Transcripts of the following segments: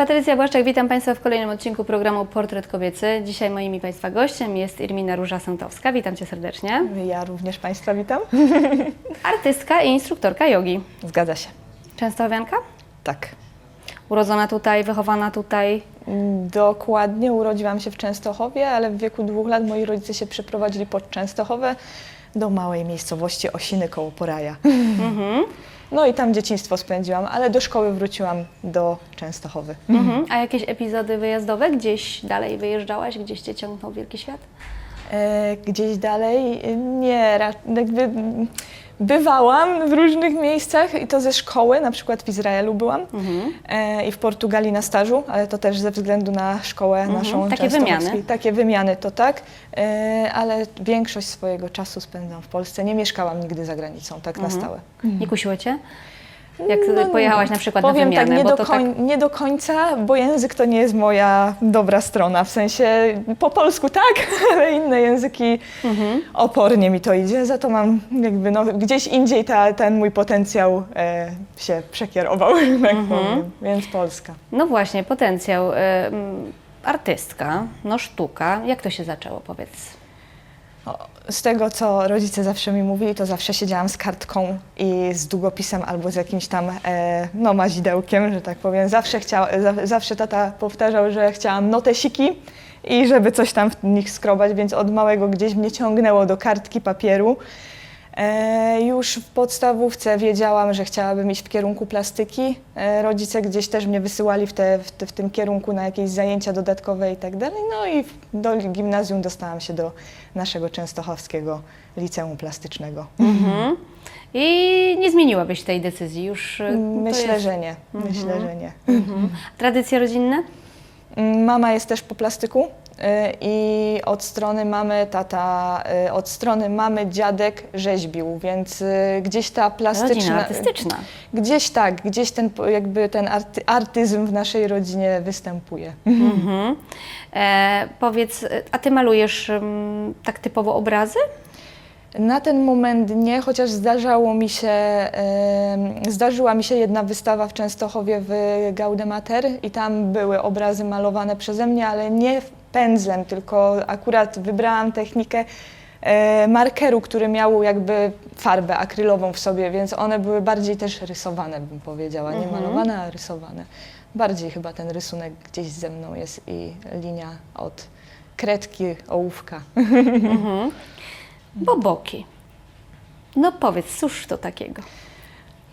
Patrycja Błaszczak, witam Państwa w kolejnym odcinku programu Portret Kobiecy. Dzisiaj moim i Państwa gościem jest Irmina Róża-Sątowska. Witam Cię serdecznie. Ja również Państwa witam. Artystka i instruktorka jogi. Zgadza się. Częstochowianka? Tak. Urodzona tutaj, wychowana tutaj. Dokładnie urodziłam się w Częstochowie, ale w wieku dwóch lat moi rodzice się przeprowadzili pod Częstochowę do małej miejscowości Osiny koło Poraja. No i tam dzieciństwo spędziłam, ale do szkoły wróciłam do Częstochowy. Mhm. A jakieś epizody wyjazdowe? Gdzieś dalej wyjeżdżałaś? Gdzieś Cię ciągnął wielki świat? E, gdzieś dalej nie, ra- jakby bywałam w różnych miejscach i to ze szkoły, na przykład w Izraelu byłam e, i w Portugalii na stażu, ale to też ze względu na szkołę naszą Takie wymiany. Takie wymiany to tak, e, ale większość swojego czasu spędzam w Polsce. Nie mieszkałam nigdy za granicą, tak na stałe. Nie kusiło Cię? Jak No, pojechałaś na przykład na Powiem wymianę? tak nie, bo do koń, nie do końca, bo język to nie jest moja dobra strona. W sensie po polsku tak, ale inne języki Mhm. opornie mi to idzie. Za to mam jakby no, gdzieś indziej ta, ten mój potencjał e, się przekierował, tak Mhm. powiem. Więc Polska. No właśnie, potencjał. mm, artystka, no sztuka. Jak to się zaczęło, powiedz? O, Z tego, co rodzice zawsze mi mówili, to zawsze siedziałam z kartką i z długopisem albo z jakimś tam e, no, mazidełkiem, że tak powiem. Zawsze, chciała, za, zawsze tata powtarzał, że chciałam notesiki i żeby coś tam w nich skrobać, więc od małego gdzieś mnie ciągnęło do kartki papieru. E, już w podstawówce wiedziałam, że chciałabym iść w kierunku plastyki. E, rodzice gdzieś też mnie wysyłali w, te, w, te, w tym kierunku na jakieś zajęcia dodatkowe i tak dalej. No i do gimnazjum dostałam się do naszego częstochowskiego liceum plastycznego. Mhm. I nie zmieniłabyś tej decyzji już? y, to Myślę, jest- że nie. Myślę, że nie. Mhm. Tradycje rodzinne? Mm, Mama jest też po plastyku i od strony mamy tata, y, od strony mamy dziadek rzeźbił, więc y, gdzieś ta Rodzina plastyczna... artystyczna. Gdzieś tak, gdzieś ten jakby ten arty, artyzm w naszej rodzinie występuje. Mhm. E, powiedz, a ty malujesz mm, tak typowo obrazy? Na ten moment nie, chociaż zdarzało mi się, zdarzyła mi się jedna wystawa w Częstochowie w Gaudemater i tam były obrazy malowane przeze mnie, ale nie pędzlem, tylko akurat wybrałam technikę e, markeru, który miał jakby farbę akrylową w sobie, więc one były bardziej też rysowane, bym powiedziała. Nie Mhm. malowane, a rysowane. Bardziej chyba ten rysunek gdzieś ze mną jest i linia od kredki, ołówka. Mhm. Boboki. No powiedz, cóż to takiego?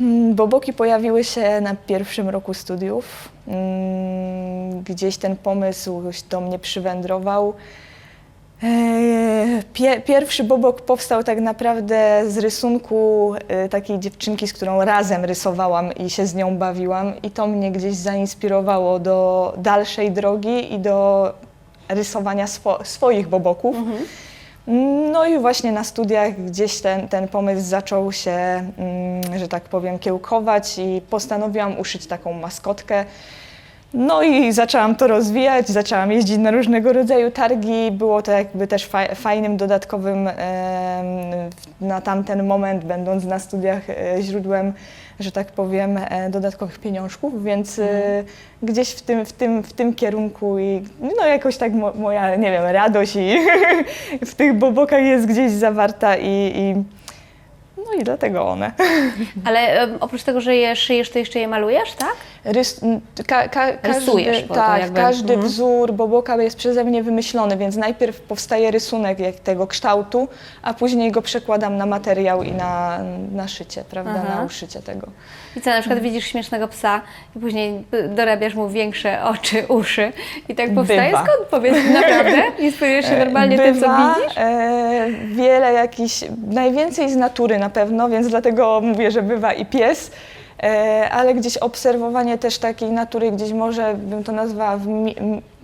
Mm, Boboki pojawiły się na pierwszym roku studiów. Mm, Gdzieś ten pomysł do mnie przywędrował. Eee, Pie, pierwszy bobok powstał tak naprawdę z rysunku e, takiej dziewczynki, z którą razem rysowałam i się z nią bawiłam, i to mnie gdzieś zainspirowało do dalszej drogi i do rysowania swo, swoich boboków. No i właśnie na studiach gdzieś ten, ten pomysł zaczął się, mm, że tak powiem, kiełkować i postanowiłam uszyć taką maskotkę. No i zaczęłam to rozwijać, zaczęłam jeździć na różnego rodzaju targi. Było to jakby też fa- fajnym, dodatkowym na tamten moment, będąc na studiach, e, źródłem, że tak powiem, e, dodatkowych pieniążków, więc e, gdzieś w tym, w, tym, w tym kierunku i no jakoś tak mo- moja, nie wiem, radość i w tych bobokach jest gdzieś zawarta i, i no i dlatego one. Ale em, oprócz tego, że je szyjesz, to jeszcze je malujesz, tak? Rys, ka, ka, Rysujesz, każdy, bo to tak, jakby- każdy mhm. wzór boboka jest przeze mnie wymyślony, więc najpierw powstaje rysunek jak tego kształtu, a później go przekładam na materiał i na, na szycie, prawda, Aha. na uszycie tego. I co, na przykład widzisz śmiesznego psa i później dorabiasz mu większe oczy, uszy i tak powstaje? Bywa. Skąd powiedz naprawdę? Inspirujesz się normalnie tym, co Bywa, widzisz? E, wiele jakichś, najwięcej z natury na pewno, więc dlatego mówię, że bywa i pies. E, ale gdzieś obserwowanie też takiej natury, gdzieś może bym to nazwała w mi,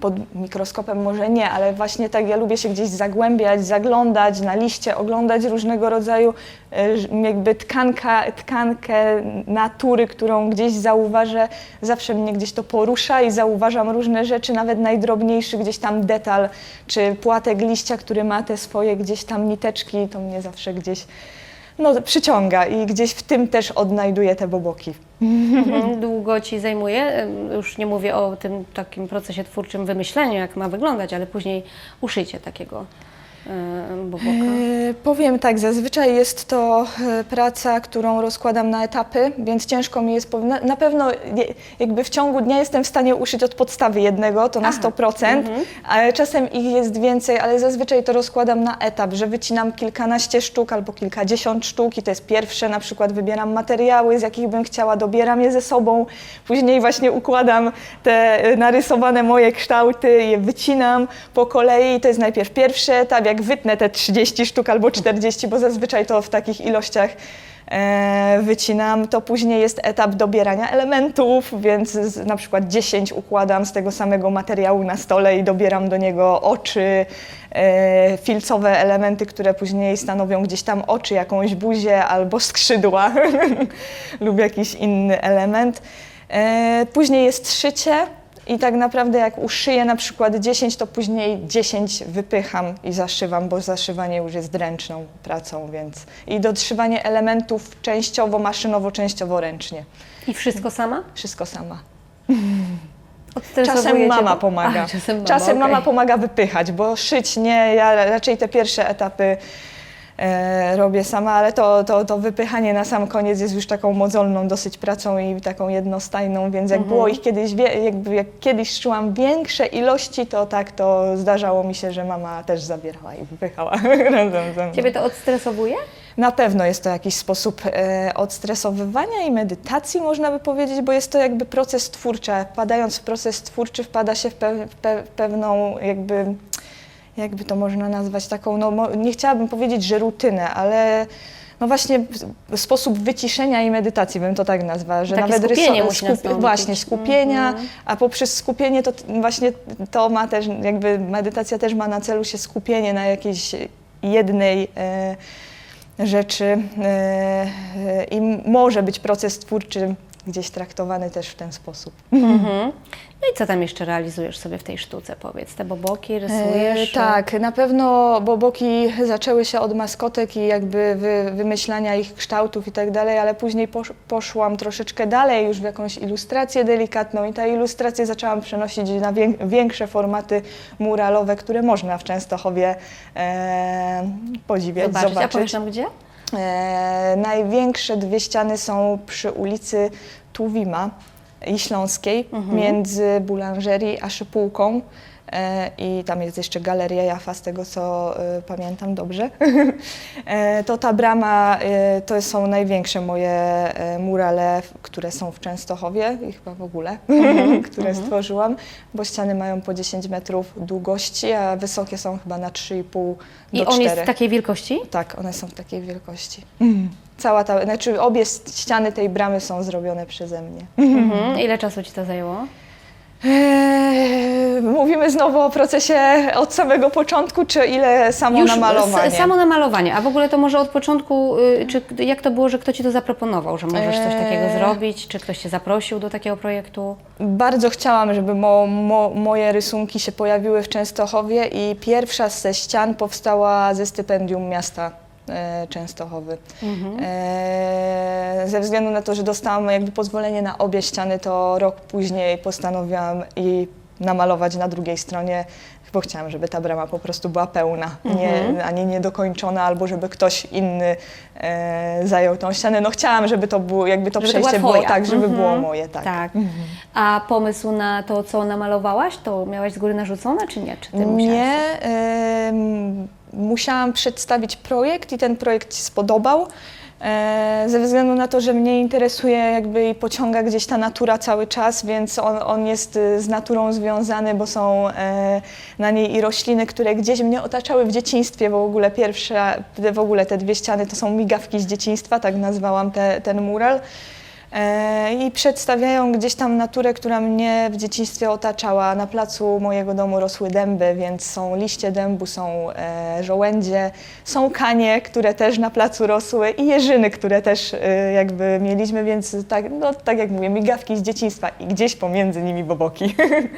pod mikroskopem, może nie, ale właśnie tak ja lubię się gdzieś zagłębiać, zaglądać na liście, oglądać różnego rodzaju e, jakby tkanka, tkankę natury, którą gdzieś zauważę. Zawsze mnie gdzieś to porusza i zauważam różne rzeczy, nawet najdrobniejszy gdzieś tam detal, czy płatek liścia, który ma te swoje gdzieś tam niteczki, to mnie zawsze gdzieś no, przyciąga i gdzieś w tym też odnajduję te boboki. Mhm. Długo Ci zajmuje? Już nie mówię o tym takim procesie twórczym wymyśleniu, jak ma wyglądać, ale później uszycie takiego boboka. E, Powiem tak, zazwyczaj jest to e, praca, którą rozkładam na etapy, więc ciężko mi jest. Na, pewno jakby w ciągu dnia jestem w stanie uszyć od podstawy jednego, to na 100%, ale czasem ich jest więcej, ale zazwyczaj to rozkładam na etap, że wycinam kilkanaście sztuk albo kilkadziesiąt sztuk i to jest pierwsze, na przykład wybieram materiały, z jakich bym chciała, dobieram je ze sobą, później właśnie układam te e, narysowane moje kształty, je wycinam po kolei. To jest najpierw pierwszy etap, jak wytnę te 30 sztuk albo 40, bo zazwyczaj to w takich ilościach e, wycinam, to później jest etap dobierania elementów, więc z, na przykład 10 układam z tego samego materiału na stole i dobieram do niego oczy, e, filcowe elementy, które później stanowią gdzieś tam oczy, jakąś buzię albo skrzydła lub jakiś inny element. E, Później jest szycie i tak naprawdę jak uszyję na przykład 10, to później 10 wypycham i zaszywam, bo zaszywanie już jest ręczną pracą, więc i dodszywanie elementów częściowo maszynowo, częściowo ręcznie. I wszystko sama? Wszystko sama. Czasem mama pomaga. A, czasem mama, Czasem mama pomaga wypychać, bo szyć nie, ja raczej te pierwsze etapy robię sama, ale to, to, to wypychanie na sam koniec jest już taką mozolną dosyć pracą i taką jednostajną, więc jak było ich kiedyś, jakby jak kiedyś szyłam większe ilości, to tak to zdarzało mi się, że mama też zabierała i wypychała razem ze mną. Ciebie to odstresowuje? Na pewno jest to jakiś sposób e, odstresowywania i medytacji, można by powiedzieć, bo jest to jakby proces twórczy. Wpadając w proces twórczy, wpada się w, pe, pe, pewną jakby, jakby to można nazwać taką, no nie chciałabym powiedzieć, że rutynę, ale no właśnie sposób wyciszenia i medytacji bym to tak nazwała, że Takie nawet skupienie nastąpić. właśnie skupienia, Mhm. a poprzez skupienie to właśnie to ma też, jakby medytacja też ma na celu się skupienie na jakiejś jednej e, rzeczy e, e, i może być proces twórczy gdzieś traktowany też w ten sposób. Mhm. No i co tam jeszcze realizujesz sobie w tej sztuce, powiedz? Te boboki rysujesz? E, tak, na pewno boboki zaczęły się od maskotek i jakby wy, wymyślania ich kształtów i tak dalej, ale później posz, poszłam troszeczkę dalej już w jakąś ilustrację delikatną i ta ilustrację zaczęłam przenosić na wię, większe formaty muralowe, które można w Częstochowie e, podziwiać, Zobaczyć. zobaczyć. A powiesz nam gdzie? E, największe dwie ściany są przy ulicy Tuwima i Śląskiej, między Boulangerii a Szypułką. E, I tam jest jeszcze Galeria Jafa, z tego co e, pamiętam dobrze. e, to ta brama to są największe moje murale, w- które są w Częstochowie i chyba w ogóle, które stworzyłam, bo ściany mają po 10 metrów długości, a wysokie są chyba na 3,5 do I on 4. jest takiej wielkości? Tak, one są w takiej wielkości. Cała ta, znaczy obie ściany tej bramy są zrobione przeze mnie. Mhm. Ile czasu Ci to zajęło? Eee, mówimy znowu o procesie od samego początku, czy ile samo namalowanie? s- samo namalowanie. A w ogóle to może od początku, y, czy jak to było, że kto Ci to zaproponował, że możesz coś takiego Eee. zrobić? Czy ktoś Cię zaprosił do takiego projektu? Bardzo chciałam, żeby mo, mo, moje rysunki się pojawiły w Częstochowie i pierwsza ze ścian powstała ze stypendium miasta e, Częstochowy. E, ze względu na to, że dostałam jakby pozwolenie na obie ściany, to rok później postanowiłam i namalować na drugiej stronie, bo chciałam, żeby ta brama po prostu była pełna, nie, a nie niedokończona, albo żeby ktoś inny e, zajął tą ścianę. No chciałam, żeby to było, jakby to Żeby to przejście było twoja. tak, żeby Mhm. było moje, tak. Tak. A pomysł na to, co namalowałaś, to miałaś z góry narzucone, czy nie? Czy Ty musiałaś? Nie, em, musiałam przedstawić projekt i ten projekt się spodobał. E, ze względu na to, że mnie interesuje jakby i pociąga gdzieś ta natura cały czas, więc on, on jest y, z naturą związany, bo są e, na niej i rośliny, które gdzieś mnie otaczały w dzieciństwie. W ogóle pierwsza, w ogóle te dwie ściany to są migawki z dzieciństwa, tak nazwałam te, ten mural. E, I przedstawiają gdzieś tam naturę, która mnie w dzieciństwie otaczała. Na placu mojego domu rosły dęby, więc są liście dębu, są e, żołędzie, są kanie, które też na placu rosły i jeżyny, które też e, jakby mieliśmy, więc tak, no, tak jak mówię, migawki z dzieciństwa i gdzieś pomiędzy nimi boboki.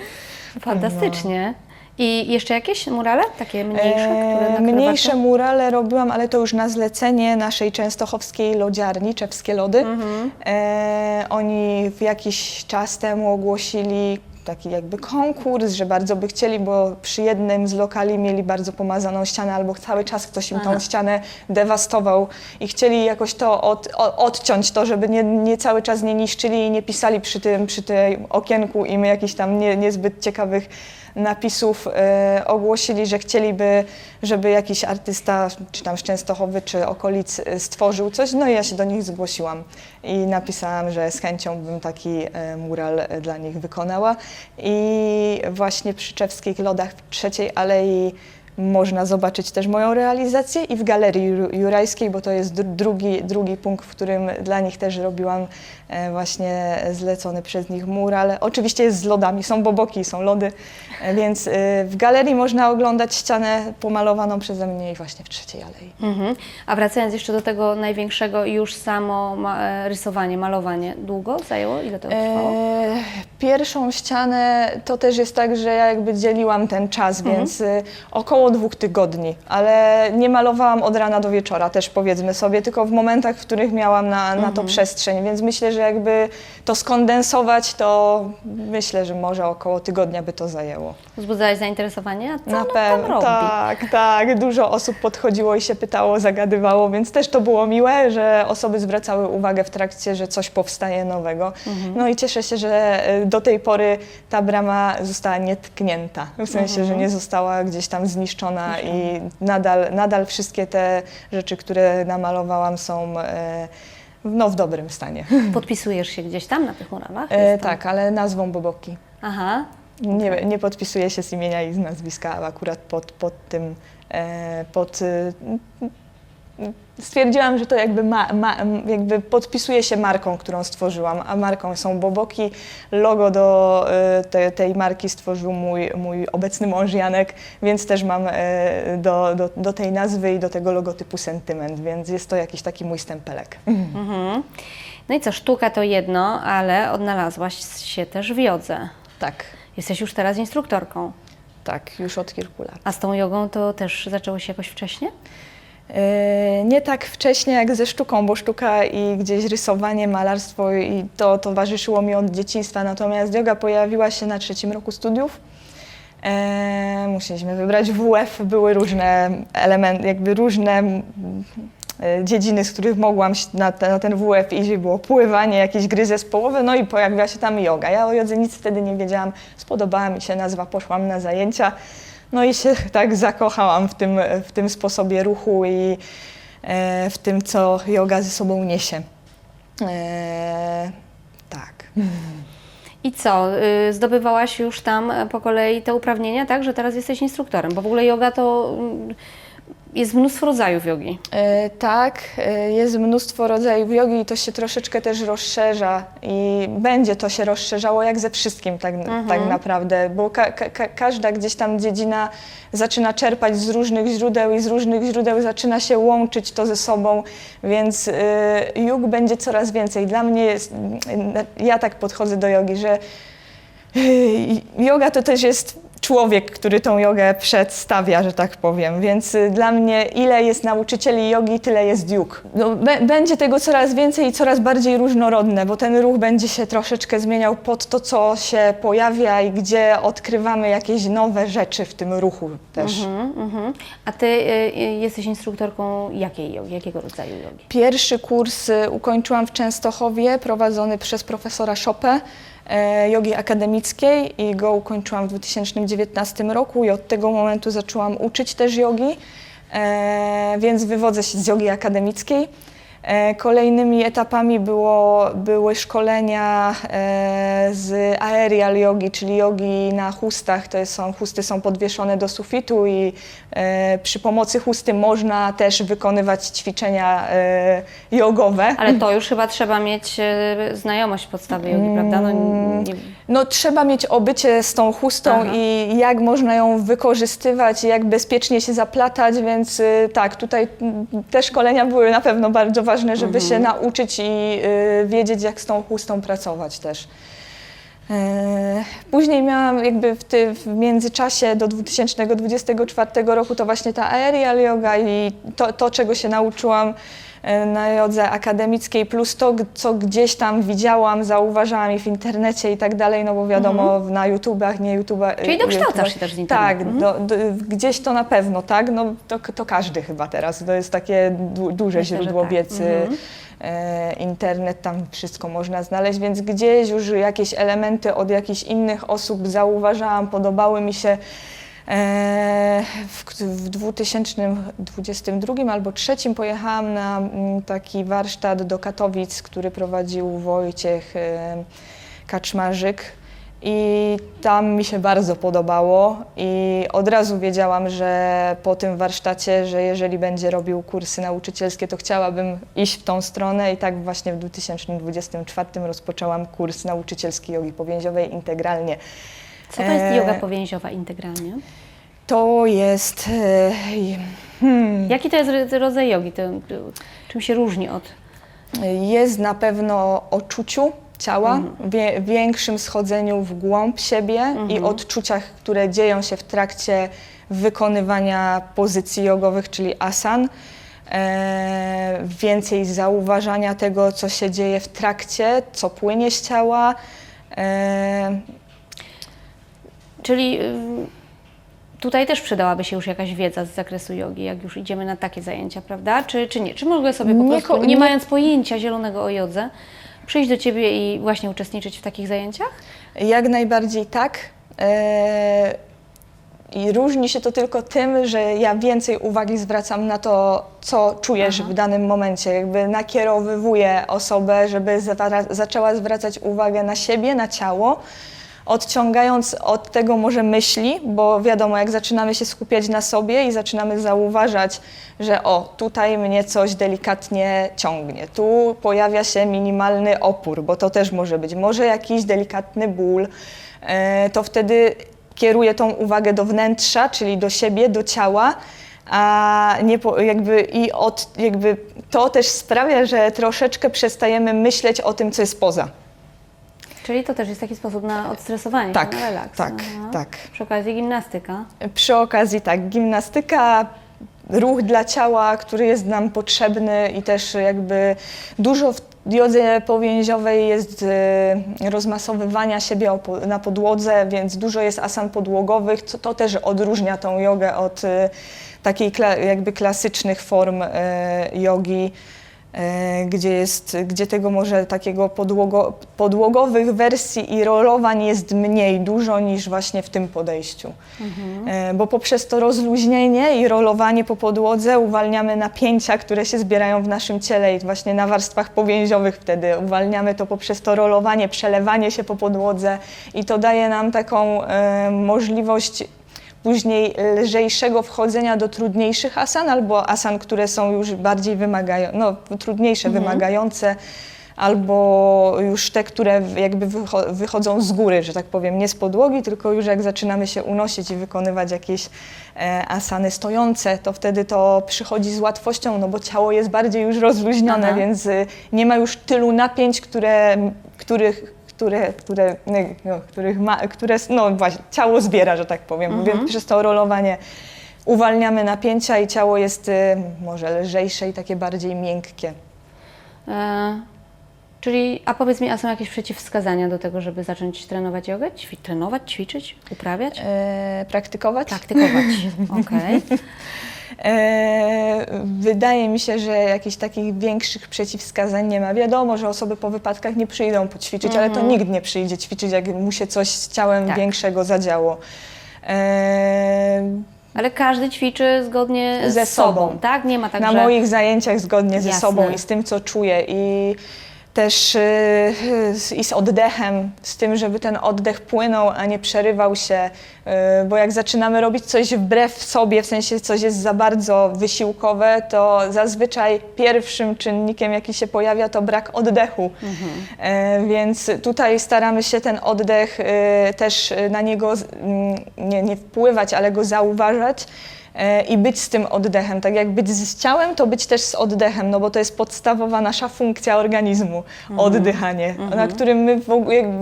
Fantastycznie. I jeszcze jakieś murale? Takie mniejsze, które E, nakrywacie? Mniejsze murale robiłam, ale to już na zlecenie naszej częstochowskiej lodziarni, Czewskie Lody. Mhm. E, oni w jakiś czas temu ogłosili taki jakby konkurs, że bardzo by chcieli, bo przy jednym z lokali mieli bardzo pomazaną ścianę, albo cały czas ktoś im Aha. tą ścianę dewastował i chcieli jakoś to od, o, odciąć, to żeby nie, nie cały czas nie niszczyli i nie pisali przy tym, przy tym okienku im jakichś tam nie, niezbyt ciekawych napisów e, ogłosili, że chcieliby, żeby jakiś artysta, czy tam z Częstochowy, czy okolic e, stworzył coś. No i ja się do nich zgłosiłam i napisałam, że z chęcią bym taki e, mural dla nich wykonała. I właśnie przy Czewskich Lodach w trzeciej alei można zobaczyć też moją realizację i w Galerii Ju- Jurajskiej, bo to jest dru- drugi, drugi punkt, w którym dla nich też robiłam właśnie zlecony przez nich mural. Oczywiście jest z lodami, są boboki, są lody, e, więc e, w galerii można oglądać ścianę pomalowaną przeze mnie i właśnie w trzeciej alei. Mhm. A wracając jeszcze do tego największego, już samo ma, e, rysowanie, malowanie, długo zajęło? Ile to trwało? E, pierwszą ścianę to też jest tak, że ja jakby dzieliłam ten czas, Mhm. więc około dwóch tygodni, ale nie malowałam od rana do wieczora też powiedzmy sobie, tylko w momentach, w których miałam na, na Mhm. to przestrzeń, więc myślę, że jakby to skondensować, to myślę, że może około tygodnia by to zajęło. Wzbudzałaś zainteresowanie? A co Na pewno, tak, tak. Dużo osób podchodziło i się pytało, zagadywało, więc też to było miłe, że osoby zwracały uwagę w trakcie, że coś powstaje nowego. Mhm. No i cieszę się, że y, do tej pory ta brama została nietknięta. W sensie, Mhm. że nie została gdzieś tam zniszczona i nadal, nadal wszystkie te rzeczy, które namalowałam są e, no, w dobrym stanie. Podpisujesz się gdzieś tam na tych muralach? E, tak, ale nazwą Boboki. Aha. Nie, nie podpisuję się z imienia i z nazwiska, ale akurat pod, pod tym, e, pod... y, Stwierdziłam, że to jakby, ma, ma, jakby podpisuje się marką, którą stworzyłam, a marką są Boboki. Logo do e, te, tej marki stworzył mój, mój obecny mąż Janek, więc też mam e, do, do, do tej nazwy i do tego logotypu sentyment, więc jest to jakiś taki mój stempelek. Mhm. No i co, sztuka to jedno, ale odnalazłaś się też w jodze. Tak, Jesteś już teraz instruktorką. tak, już od kilku lat. A z tą jogą to też zaczęło się jakoś wcześniej? E, Nie tak wcześnie jak ze sztuką, bo sztuka i gdzieś rysowanie, malarstwo i to towarzyszyło mi od dzieciństwa, natomiast yoga pojawiła się na trzecim roku studiów. E, musieliśmy wybrać WF, były różne elementy, jakby różne mm, e, dziedziny, z których mogłam się na ten, na ten WF iść, było pływanie, jakieś gry zespołowe, no i pojawiła się tam yoga. Ja o jodze nic wtedy nie wiedziałam, spodobała mi się nazwa, poszłam na zajęcia. No i się tak zakochałam w tym, w tym sposobie ruchu i e, w tym, co yoga ze sobą niesie. E, tak. I co, y, zdobywałaś już tam po kolei te uprawnienia, tak, że teraz jesteś instruktorem? Bo w ogóle yoga to mm, jest mnóstwo rodzajów jogi. E, tak, e, jest mnóstwo rodzajów jogi i to się troszeczkę też rozszerza i będzie to się rozszerzało jak ze wszystkim tak, tak naprawdę, bo ka, ka, ka, każda gdzieś tam dziedzina zaczyna czerpać z różnych źródeł i z różnych źródeł zaczyna się łączyć to ze sobą, więc jog będzie coraz więcej. Dla mnie jest, ja tak podchodzę do jogi, że Yoga to też jest człowiek, który tą jogę przedstawia, że tak powiem. Więc y, dla mnie, ile jest nauczycieli jogi, tyle jest yog. No, będzie tego coraz więcej i coraz bardziej różnorodne, bo ten ruch będzie się troszeczkę zmieniał pod to, co się pojawia i gdzie odkrywamy jakieś nowe rzeczy w tym ruchu też. Mhm, mhm. A ty y, y, jesteś instruktorką jakiej jogi, jakiego rodzaju jogi? Pierwszy kurs y, ukończyłam w Częstochowie, prowadzony przez profesora Szopę jogi akademickiej i go ukończyłam w 2019 roku i od tego momentu zaczęłam uczyć też jogi, e, więc wywodzę się z jogi akademickiej. E, Kolejnymi etapami było, były szkolenia e, z aerial jogi, czyli jogi na chustach. To są, chusty są podwieszone do sufitu i e, przy pomocy chusty można też wykonywać ćwiczenia jogowe. Ale to już chyba trzeba mieć znajomość podstawy jogi, prawda? No, nie, No, trzeba mieć obycie z tą chustą Aha. i jak można ją wykorzystywać, jak bezpiecznie się zaplatać, więc y, tak, tutaj te szkolenia były na pewno bardzo ważne, żeby Mhm. się nauczyć i y, wiedzieć, jak z tą chustą pracować też. E, Później miałam jakby w, ty, w międzyczasie do 2024 roku to właśnie ta aerial yoga i to, to czego się nauczyłam na jodze akademickiej, plus to, co gdzieś tam widziałam, zauważałam i w internecie i tak dalej, no bo wiadomo, na YouTubach, nie YouTubach. Mhm. Czyli dokształcasz się też z Tak, internetu. do, do, gdzieś to na pewno, tak? No to, to każdy chyba teraz, to jest takie du, duże Myślę, źródło tak. wiedzy. Mhm. E, internet, tam wszystko można znaleźć, więc gdzieś już jakieś elementy od jakichś innych osób zauważałam, podobały mi się. E, W, w 2022 albo 2023 pojechałam na mm, taki warsztat do Katowic, który prowadził Wojciech e, Kaczmarzyk. I tam mi się bardzo podobało i od razu wiedziałam, że po tym warsztacie, że jeżeli będzie robił kursy nauczycielskie, to chciałabym iść w tą stronę i tak właśnie w 2024 rozpoczęłam kurs nauczycielski jogi powięziowej integralnie. Co to jest E, yoga powięziowa integralnie? To jest... e, Hmm, Jaki to jest ro- rodzaj jogi? To, czym się różni od... Jest na pewno o czuciu ciała, wie, większym schodzeniu w głąb siebie i odczuciach, które dzieją się w trakcie wykonywania pozycji jogowych, czyli asan. E, więcej zauważania tego, co się dzieje w trakcie, co płynie z ciała. E, Czyli ym, tutaj też przydałaby się już jakaś wiedza z zakresu jogi, jak już idziemy na takie zajęcia, prawda? Czy, czy nie? Czy mogę sobie po Nie prostu, nie, nie- mając pojęcia zielonego o jodze, przyjść do Ciebie i właśnie uczestniczyć w takich zajęciach? Jak najbardziej tak. E, I różni się to tylko tym, że ja więcej uwagi zwracam na to, co czujesz Aha. w danym momencie. Jakby nakierowywuję osobę, żeby zaczęła zwracać uwagę na siebie, na ciało, odciągając od tego może myśli, bo wiadomo, jak zaczynamy się skupiać na sobie i zaczynamy zauważać, że o, tutaj mnie coś delikatnie ciągnie, tu pojawia się minimalny opór, bo to też może być, może jakiś delikatny ból, e, to wtedy kieruję tą uwagę do wnętrza, czyli do siebie, do ciała, a nie po, jakby i od, jakby to też sprawia, że troszeczkę przestajemy myśleć o tym, co jest poza. Czyli to też jest taki sposób na odstresowanie Tak, się, na relaks. tak, Aha. tak. Przy okazji gimnastyka. Przy okazji tak, gimnastyka, ruch dla ciała, który jest nam potrzebny i też jakby dużo w jodze powięziowej jest e, rozmasowywania siebie na podłodze, więc dużo jest asan podłogowych, co to też odróżnia tą jogę od e, takiej jakby klasycznych form e, jogi. E, Gdzie, jest, gdzie tego może takiego podłogo, podłogowych wersji i rolowań jest mniej dużo niż właśnie w tym podejściu. E, Bo poprzez to rozluźnienie i rolowanie po podłodze uwalniamy napięcia, które się zbierają w naszym ciele i właśnie na warstwach powięziowych wtedy uwalniamy to poprzez to rolowanie, przelewanie się po podłodze i to daje nam taką e, możliwość później lżejszego wchodzenia do trudniejszych asan albo asan, które są już bardziej wymagające, no trudniejsze, wymagające albo już te, które jakby wycho- wychodzą z góry, że tak powiem, nie z podłogi, tylko już jak zaczynamy się unosić i wykonywać jakieś e, asany stojące, to wtedy to przychodzi z łatwością, no bo ciało jest bardziej już rozluźnione, Aha. więc y, nie ma już tylu napięć, które, których które, które, no, których ma, które, no właśnie, ciało zbiera, że tak powiem, więc przez to rolowanie uwalniamy napięcia i ciało jest y, może lżejsze i takie bardziej miękkie. E, czyli, a powiedz mi, a są jakieś przeciwwskazania do tego, żeby zacząć trenować jogę? Ćwi- trenować, ćwiczyć, uprawiać? E, praktykować? Praktykować. Okej. E, wydaje mi się, że jakichś takich większych przeciwwskazań nie ma. Wiadomo, że osoby po wypadkach nie przyjdą poćwiczyć, ale to nikt nie przyjdzie ćwiczyć, jak mu się coś z ciałem Tak. większego zadziało. E, Ale każdy ćwiczy zgodnie Ze sobą, sobą. tak? Nie ma tak, na że... moich zajęciach zgodnie ze Jasne. sobą i z tym, co czuję. I też y, z- i z oddechem, z tym, żeby ten oddech płynął, a nie przerywał się, y, bo jak zaczynamy robić coś wbrew sobie, w sensie coś jest za bardzo wysiłkowe, to zazwyczaj pierwszym czynnikiem, jaki się pojawia, to brak oddechu. E, Więc tutaj staramy się ten oddech y, też y, na niego mm, nie, nie wpływać, ale go zauważać i być z tym oddechem. Tak jak być z ciałem, to być też z oddechem, no bo to jest podstawowa nasza funkcja organizmu, oddychanie, na którym my w,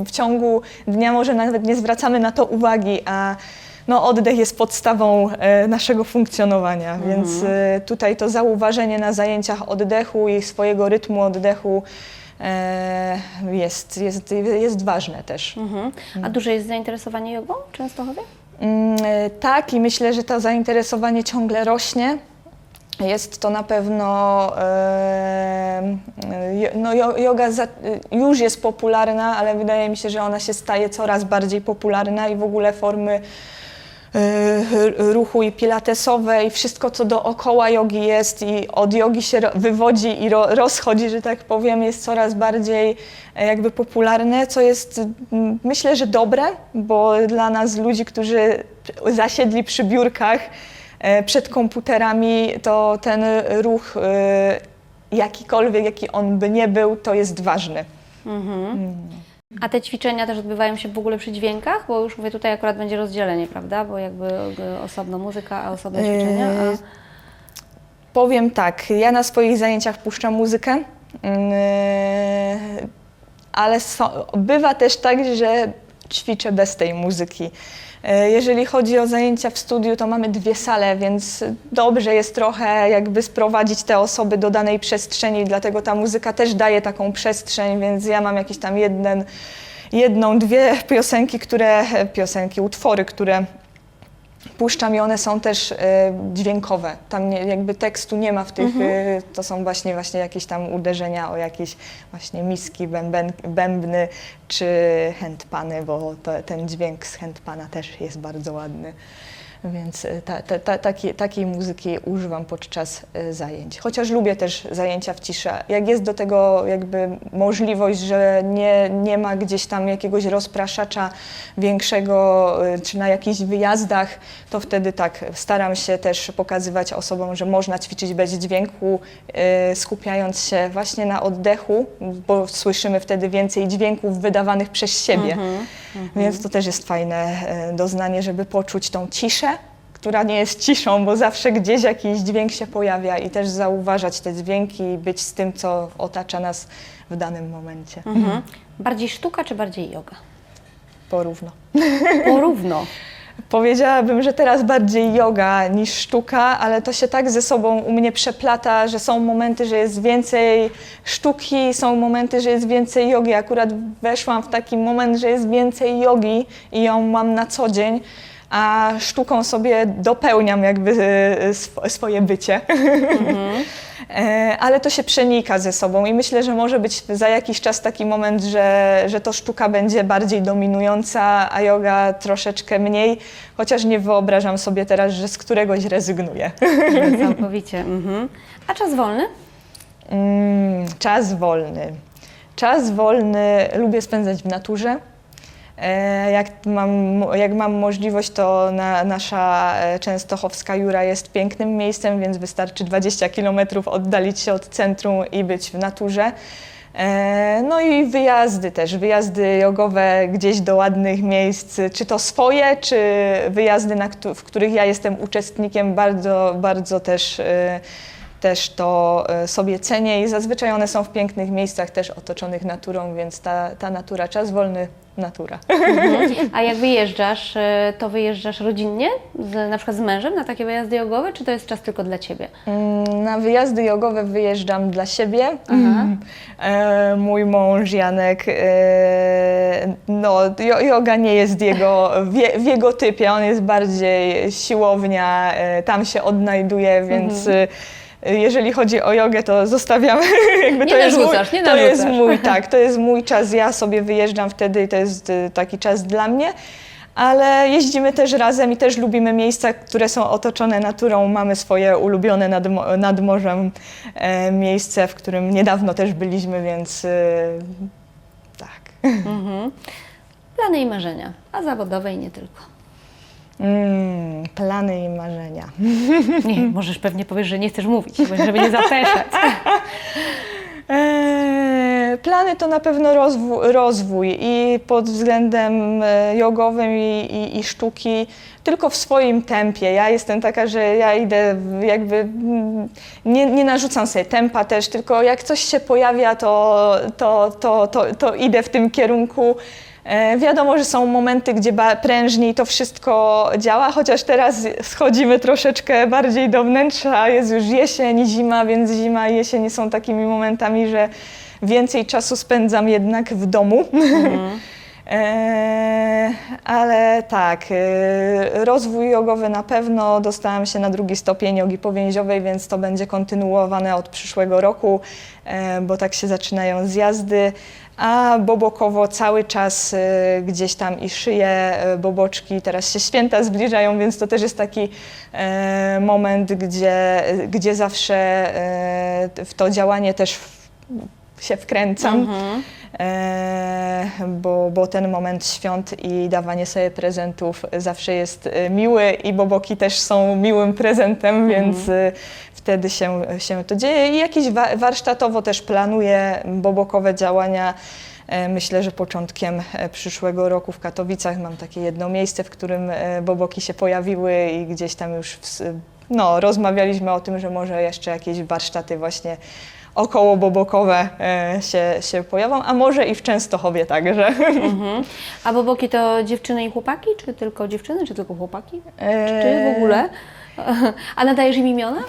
w ciągu dnia może nawet nie zwracamy na to uwagi, a no, oddech jest podstawą e, naszego funkcjonowania, więc e, tutaj to zauważenie na zajęciach oddechu i swojego rytmu oddechu e, jest, jest, jest ważne też. Mhm. A duże jest zainteresowanie jogą w Częstochowie? Mm, Tak, i myślę, że to zainteresowanie ciągle rośnie. Jest to na pewno, no yoga już jest popularna, ale wydaje mi się, że ona się staje coraz bardziej popularna i w ogóle formy ruchu i pilatesowe i wszystko, co dookoła jogi jest i od jogi się wywodzi i ro, rozchodzi, że tak powiem, jest coraz bardziej e, jakby popularne, co jest mm, myślę, że dobre, bo dla nas ludzi, którzy zasiedli przy biurkach e, przed komputerami, to ten ruch e, jakikolwiek, jaki on by nie był, to jest ważny. Mhm. A te ćwiczenia też odbywają się w ogóle przy dźwiękach? Bo już mówię, tutaj akurat będzie rozdzielenie, prawda? Bo jakby osobno muzyka, a osobno ćwiczenia. A... Yy, Powiem tak, ja na swoich zajęciach puszczam muzykę, yy, ale so, bywa też tak, że ćwiczę bez tej muzyki. Yy, Jeżeli chodzi o zajęcia w studiu, to mamy dwie sale, więc dobrze jest trochę jakby sprowadzić te osoby do danej przestrzeni, dlatego ta muzyka też daje taką przestrzeń, więc ja mam jakiś tam jeden, jedną, dwie piosenki, które, piosenki, utwory, które puszczam i one są też e, dźwiękowe. Tam nie, jakby tekstu nie ma w tych, e, to są właśnie, właśnie jakieś tam uderzenia o jakieś właśnie miski, bęben, bębny czy handpany, bo to, ten dźwięk z handpana też jest bardzo ładny. Więc e, ta, ta, ta, takiej, takiej muzyki używam podczas e, zajęć. Chociaż lubię też zajęcia w ciszy. Jak jest do tego jakby możliwość, że nie, nie ma gdzieś tam jakiegoś rozpraszacza większego, e, czy na jakichś wyjazdach, to wtedy tak staram się też pokazywać osobom, że można ćwiczyć bez dźwięku, skupiając się właśnie na oddechu, bo słyszymy wtedy więcej dźwięków wydawanych przez siebie. Więc to też jest fajne e, doznanie, żeby poczuć tą ciszę, która nie jest ciszą, bo zawsze gdzieś jakiś dźwięk się pojawia i też zauważać te dźwięki i być z tym, co otacza nas w danym momencie. Mhm. Bardziej sztuka czy bardziej yoga? Porówno. Porówno. Powiedziałabym, że teraz bardziej yoga niż sztuka, ale to się tak ze sobą u mnie przeplata, że są momenty, że jest więcej sztuki, są momenty, że jest więcej jogi. Akurat weszłam w taki moment, że jest więcej jogi i ją mam na co dzień, a sztuką sobie dopełniam jakby e, sw- swoje bycie. E, Ale to się przenika ze sobą i myślę, że może być za jakiś czas taki moment, że, że to sztuka będzie bardziej dominująca, a yoga troszeczkę mniej, chociaż nie wyobrażam sobie teraz, że z któregoś rezygnuję. Całkowicie. Mhm. A czas wolny? Mm, czas wolny. Czas wolny lubię spędzać w naturze. E, Jak mam, jak mam możliwość, to na, nasza e, Częstochowska Jura jest pięknym miejscem, więc wystarczy 20 km oddalić się od centrum i być w naturze. E, No i wyjazdy też, wyjazdy jogowe gdzieś do ładnych miejsc, czy to swoje, czy wyjazdy, w których ja jestem uczestnikiem, bardzo, bardzo też, też to e, sobie cenię i zazwyczaj one są w pięknych miejscach też otoczonych naturą, więc ta, ta natura, czas wolny, natura. Mhm. A jak wyjeżdżasz, e, to wyjeżdżasz rodzinnie, z, na przykład z mężem na takie wyjazdy jogowe, czy to jest czas tylko dla Ciebie? Mm, Na wyjazdy jogowe wyjeżdżam dla siebie. Aha. E, mój mąż Janek, no jo, yoga nie jest jego, w, je- w jego typie, on jest bardziej siłownia, tam się odnajduje, więc Mhm. Jeżeli chodzi o jogę, to zostawiam, jakby Nie to jest mój, narzucasz, nie to jest narzucasz. mój, tak, to jest mój czas, ja sobie wyjeżdżam wtedy i to jest e, taki czas dla mnie. Ale jeździmy też razem i też lubimy miejsca, które są otoczone naturą. Mamy swoje ulubione nad, nad morzem e, miejsce, w którym niedawno też byliśmy, więc e, tak. Mhm. Plany i marzenia, a zawodowe i nie tylko. Mm, plany i marzenia. Nie, możesz pewnie powiesz, że nie chcesz mówić, żeby nie zapeszać. Eee, E, Plany to na pewno rozwój, rozwój i pod względem e, jogowym i, i, i sztuki, tylko w swoim tempie. Ja jestem taka, że ja idę jakby, mm, nie, nie narzucam sobie tempa też, tylko jak coś się pojawia, to, to, to, to, to idę w tym kierunku. E, Wiadomo, że są momenty, gdzie prężniej to wszystko działa, chociaż teraz schodzimy troszeczkę bardziej do wnętrza, jest już jesień, zima, więc zima i jesień są takimi momentami, że więcej czasu spędzam jednak w domu. E, ale tak, e, rozwój jogowy na pewno. Dostałam się na drugi stopień jogi powięziowej, więc to będzie kontynuowane od przyszłego roku, e, bo tak się zaczynają zjazdy. A bobokowo cały czas e, gdzieś tam i szyję e, boboczki. Teraz się święta zbliżają, więc to też jest taki e, moment, gdzie, gdzie zawsze w to działanie też się wkręcam. E, bo, bo ten moment świąt i dawanie sobie prezentów zawsze jest miły i boboki też są miłym prezentem, więc e, wtedy się, się to dzieje. I jakieś wa- warsztatowo też planuję bobokowe działania. E, Myślę, że początkiem e, przyszłego roku w Katowicach mam takie jedno miejsce, w którym e, boboki się pojawiły i gdzieś tam już w, no, rozmawialiśmy o tym, że może jeszcze jakieś warsztaty właśnie około bobokowe się, się pojawią, a może i w Częstochowie także. Mhm. A boboki to dziewczyny i chłopaki, czy tylko dziewczyny, czy tylko chłopaki? Czy w ogóle? A nadajesz im imiona?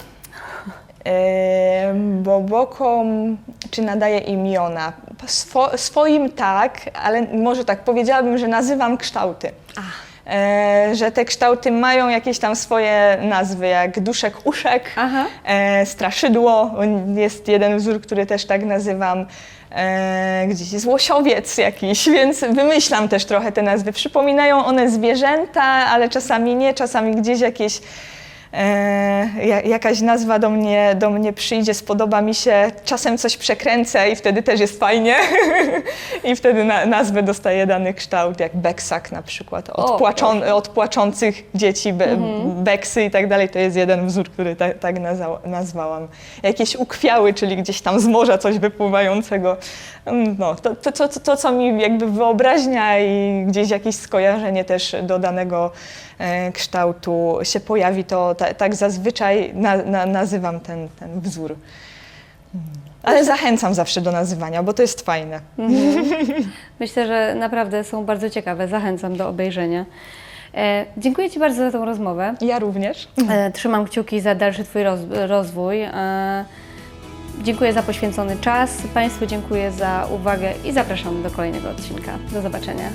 Bobokom, czy nadaję imiona? Swo, swoim tak, ale może tak powiedziałabym, że nazywam kształty. E, że te kształty mają jakieś tam swoje nazwy, jak duszek, uszek, e, straszydło, jest jeden wzór, który też tak nazywam. E, gdzieś jest łosiowiec jakiś, więc wymyślam też trochę te nazwy. Przypominają one zwierzęta, ale czasami nie, czasami gdzieś jakieś e, ja- jakaś nazwa do mnie, do mnie przyjdzie, spodoba mi się, czasem coś przekręcę i wtedy też jest fajnie. I wtedy na, nazwę dostaje dany kształt, jak beksak na przykład, od, O, płaczą, od płaczących dzieci, be, Mhm. beksy i tak dalej, to jest jeden wzór, który ta, tak nazwa, nazwałam. Jakieś ukwiały, czyli gdzieś tam z morza coś wypływającego, Mm, no, to, to, to, to co mi jakby wyobraźnia i gdzieś jakieś skojarzenie też do danego e, kształtu się pojawi, to ta, tak zazwyczaj na, na, nazywam ten, ten wzór. Mm. Ale zachęcam zawsze do nazywania, bo to jest fajne. Myślę, że naprawdę są bardzo ciekawe. Zachęcam do obejrzenia. E, dziękuję Ci bardzo za tą rozmowę. Ja również. E, trzymam kciuki za dalszy Twój roz, rozwój. E, dziękuję za poświęcony czas. Państwu dziękuję za uwagę i zapraszam do kolejnego odcinka. Do zobaczenia.